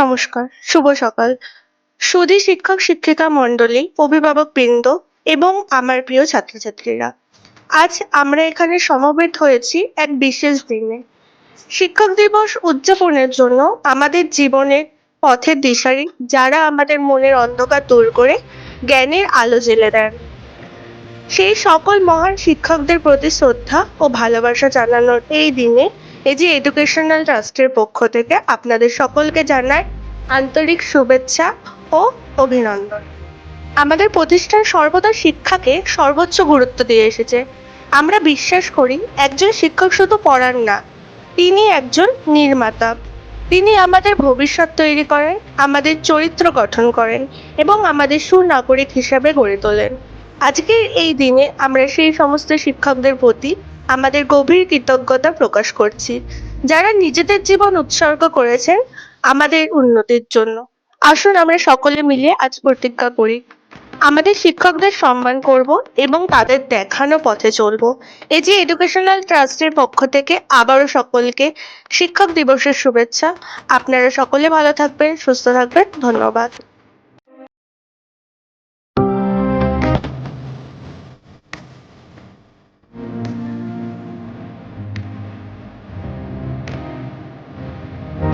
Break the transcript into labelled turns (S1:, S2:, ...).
S1: নমস্কার, শুভ সকাল। সুধী শিক্ষক শিক্ষিকা মণ্ডলী, অভিভাবক বৃন্দ এবং আমার প্রিয় ছাত্রছাত্রীরা, আজ আমরা এখানে সমবেত হয়েছি এক বিশেষ দিনে। শিক্ষক দিবস উদযাপনের জন্য আমাদের জীবনের পথের দিশারি যারা আমাদের মনের অন্ধকার দূর করে জ্ঞানের আলো জ্বেলে দেন। সেই সকল মহান শিক্ষকদের প্রতি শ্রদ্ধা ও ভালোবাসা জানানোর এই দিনে এজি এডুকেশনাল ট্রাস্টের পক্ষ থেকে আপনাদের সকলকে জানায় আন্তরিক শুভেচ্ছা ও অভিনন্দন। আমাদের প্রতিষ্ঠান সর্বদা শিক্ষাকে সর্বোচ্চ গুরুত্ব দিয়ে এসেছে। আমরা বিশ্বাস করি একজন শিক্ষক শুধু পড়ান না, তিনি একজন নির্মাতা। তিনি আমাদের ভবিষ্যৎ তৈরি করেন, আমাদের চরিত্র গঠন করেন এবং আমাদের সুনাগরিক হিসাবে গড়ে তোলেন। আজকের এই দিনে আমরা সেই সমস্ত শিক্ষকদের প্রতি আমাদের গভীর কৃতজ্ঞতা প্রকাশ করছি। যারা নিজেদের জীবন উৎসর্গ করেছেন, আমাদের উন্নতির জন্য। আসুন আমরা সকলে মিলে আজ প্রতিজ্ঞা করি। আমাদের শিক্ষকদের সম্মান করব এবং তাদের দেখানো পথে চলব। এই যে এডুকেশনাল ট্রাস্টের পক্ষ থেকে আবারও সকলকে শিক্ষক দিবসের শুভেচ্ছা। আপনারা সকলে ভালো থাকবেন, সুস্থ থাকবেন। ধন্যবাদ।